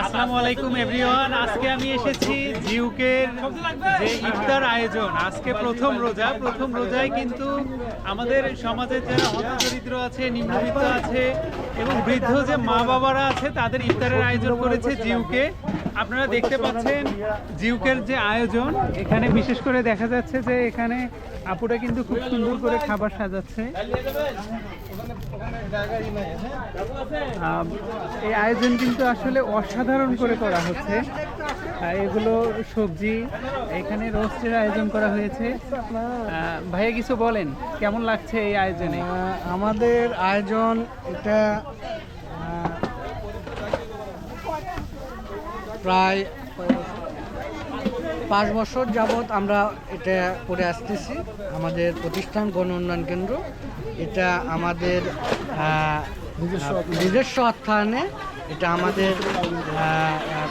আসসালামু আলাইকুম এভরিওয়ান আজকে আমি এসেছি জিউকের যে ইফতার আয়োজন। আজকে প্রথম রোজা। প্রথম রোজায় কিন্তু আমাদের সমাজে যারা হতদরিদ্র আছে, নিম্নবিত্ত আছে এবং বৃদ্ধ যে মা বাবারা আছে, তাদের ইফতারের আয়োজন করেছে জিউকে। আপনারা দেখতে পাচ্ছেন জিউকের যে আয়োজন, এখানে বিশেষ করে দেখা যাচ্ছে যে এখানে আপুরা কিন্তু খুব সুন্দর করে খাবার সাজাচ্ছে। এই আয়োজন কিন্তু আসলে অসাধারণ করে করা হচ্ছে। এগুলো সবজি, এখানে রোস্টের আয়োজন করা হয়েছে। ভাইয়া কিছু বলেন, কেমন লাগছে এই আয়োজনে? আমাদের আয়োজন এটা প্রায় পাঁচ বছর যাবৎ আমরা এটা করে আসতেছি। আমাদের প্রতিষ্ঠান গণ উন্নয়ন কেন্দ্র। এটা আমাদের নিজস্ব অর্থায়নে। এটা আমাদের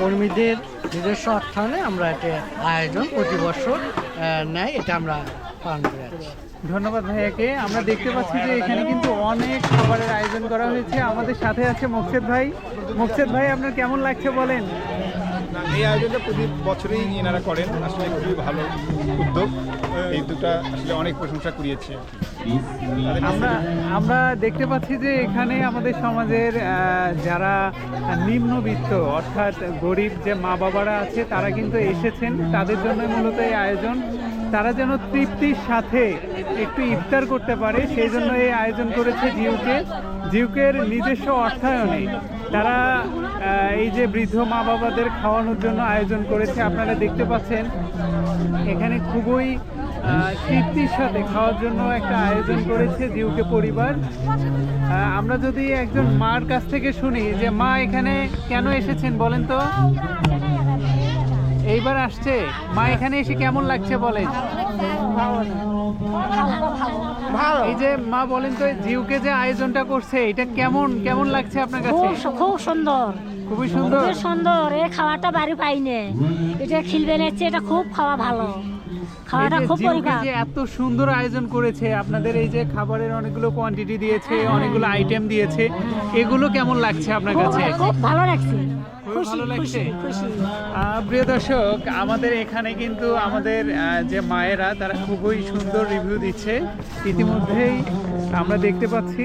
কর্মীদের নিজস্ব অর্থায়নে আমরা এটা আয়োজন প্রতি বছর নেয়। এটা আমরা পালন করে আছি। ধন্যবাদ ভাইয়াকে। আমরা দেখতে পাচ্ছি যে এখানে কিন্তু অনেক খাবারের আয়োজন করা হয়েছে। আমাদের সাথে আছে মোকসেদ ভাই। মোকসেদ ভাই আপনার কেমন লাগছে বলেন? এই আয়োজনটা প্রতি বছরেই এনারা করেন। আসলে খুবই ভালো উদ্যোগ। এই দুটা আসলে অনেক প্রশংসা কুড়িয়েছে। আমরা আমরা দেখতে পাচ্ছি যে এখানে আমাদের সমাজের যারা নিম্নবিত্ত, অর্থাৎ গরিব যে মা বাবারা আছে, তারা কিন্তু এসেছেন। তাদের জন্য মূলত এই আয়োজন। তারা যেন তৃপ্তির সাথে একটু ইফতার করতে পারে, সেই জন্য এই আয়োজন করেছে জিউকে। জিউকের নিজস্ব অর্থায়নে তারা এই যে বৃদ্ধ মা বাবাদের খাওয়ানোর জন্য আয়োজন করেছে, আপনারা দেখতে পাচ্ছেন, এখানে খুবই তৃপ্তির সাথে খাওয়ার জন্য একটা আয়োজন করেছে জিউকে পরিবার। আমরা যদি একজন মার কাছ থেকে শুনি যে, মা, এখানে কেন এসেছেন? বলেন তো। এইবার আসছে। মা এখানে এসে কেমন লাগছে বলেন? এই যে মা বলেন তো জিউকে যে আয়োজনটা করছে এটা কেমন কেমন লাগছে আপনার কাছে? খুব সুন্দর। খুবই সুন্দর। সুন্দর এই খাওয়াটা বাড়ি পাইনে। এটা খিলবে নেচ্ছে এটা খুব খাওয়া ভালো। খাওয়াটা খুব পরিকার। যে এত সুন্দর আয়োজন করেছে আপনাদের এই যে খাবারের অনেকগুলো কোয়ান্টিটি দিয়েছে হ্যাঁ। অনেকগুলো আইটেম দিয়েছে এগুলো কেমন লাগছে আপনার কাছে? খুব ভালো ভালো লাগছে। প্রিয় দর্শক আমাদের এখানে কিন্তু আমাদের যে মায়েরা তারা খুবই সুন্দর রিভিউ দিচ্ছে। ইতিমধ্যেই আমরা দেখতে পাচ্ছি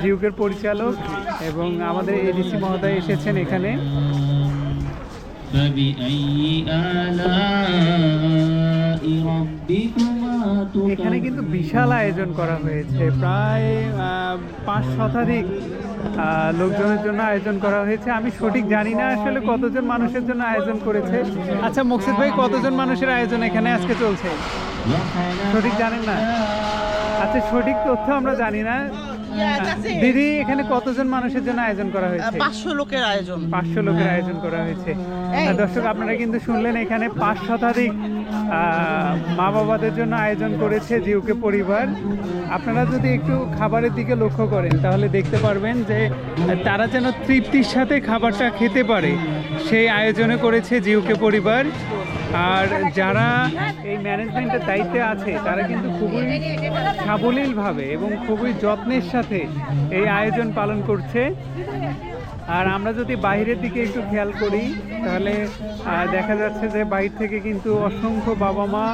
জিউকের পরিচালক এবং আমাদের এডিসি মহোদয় এসেছেন এখানে। এখানে কিন্তু বিশাল আয়োজন করা হয়েছে। প্রায় পাঁচ শতাধিক লোকজনের জন্য আয়োজন করা হয়েছে। আমি সঠিক জানি না আসলে কতজন মানুষের জন্য আয়োজন করেছে। আচ্ছা মুকসিদ ভাই, কতজন মানুষের আয়োজন এখানে আজকে চলছে? সঠিক জানেন না? আচ্ছা সঠিক তথ্য আমরা জানি না। দিদি এখানে কতজন মানুষের জন্য আয়োজন করা হয়েছে? পাঁচশো লোকের আয়োজন। পাঁচশো লোকের আয়োজন করা হয়েছে। দর্শক আপনারা কিন্তু শুনলেন এখানে পাঁচ শতাধিক মা বাবাদের জন্য আয়োজন করেছে জিউকে পরিবার। আপনারা যদি একটু খাবারের দিকে লক্ষ্য করেন তাহলে দেখতে পারবেন যে তারা যেন তৃপ্তির সাথে খাবারটা খেতে পারে। সেই আয়োজনে করেছে জিউকে পরিবার। আর যারা এই ম্যানেজমেন্টের দায়িত্বে আছে, তারা কিন্তু খুবই সাবলীলভাবে এবং খুবই যত্নের সাথে এই আয়োজন পালন করছে। আর আমরা যদি বাইরের দিকে একটু খেয়াল করি, তাহলে দেখা যাচ্ছে যে বাইরে থেকে কিন্তু অসংখ্য বাবা মা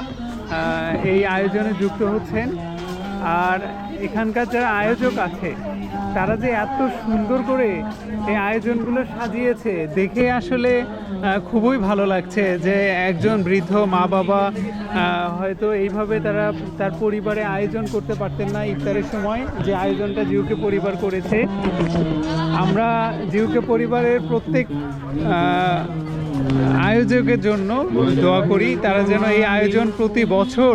এই আয়োজনে যুক্ত হচ্ছেন। আর এখানকার যারা আয়োজক আছে, তারা যে এত সুন্দর করে এই আয়োজনগুলো সাজিয়েছে, দেখে আসলে খুবই ভালো লাগছে যে একজন বৃদ্ধ মা বাবা হয়তো এইভাবে তারা তার পরিবারে আয়োজন করতে পারতেন না ইফতারের সময়, যে আয়োজনটা জিউকে পরিবার করেছে। আমরা জিউকে পরিবারের প্রত্যেক আয়োজকের জন্য দোয়া করি, তারা যেন এই আয়োজন প্রতি বছর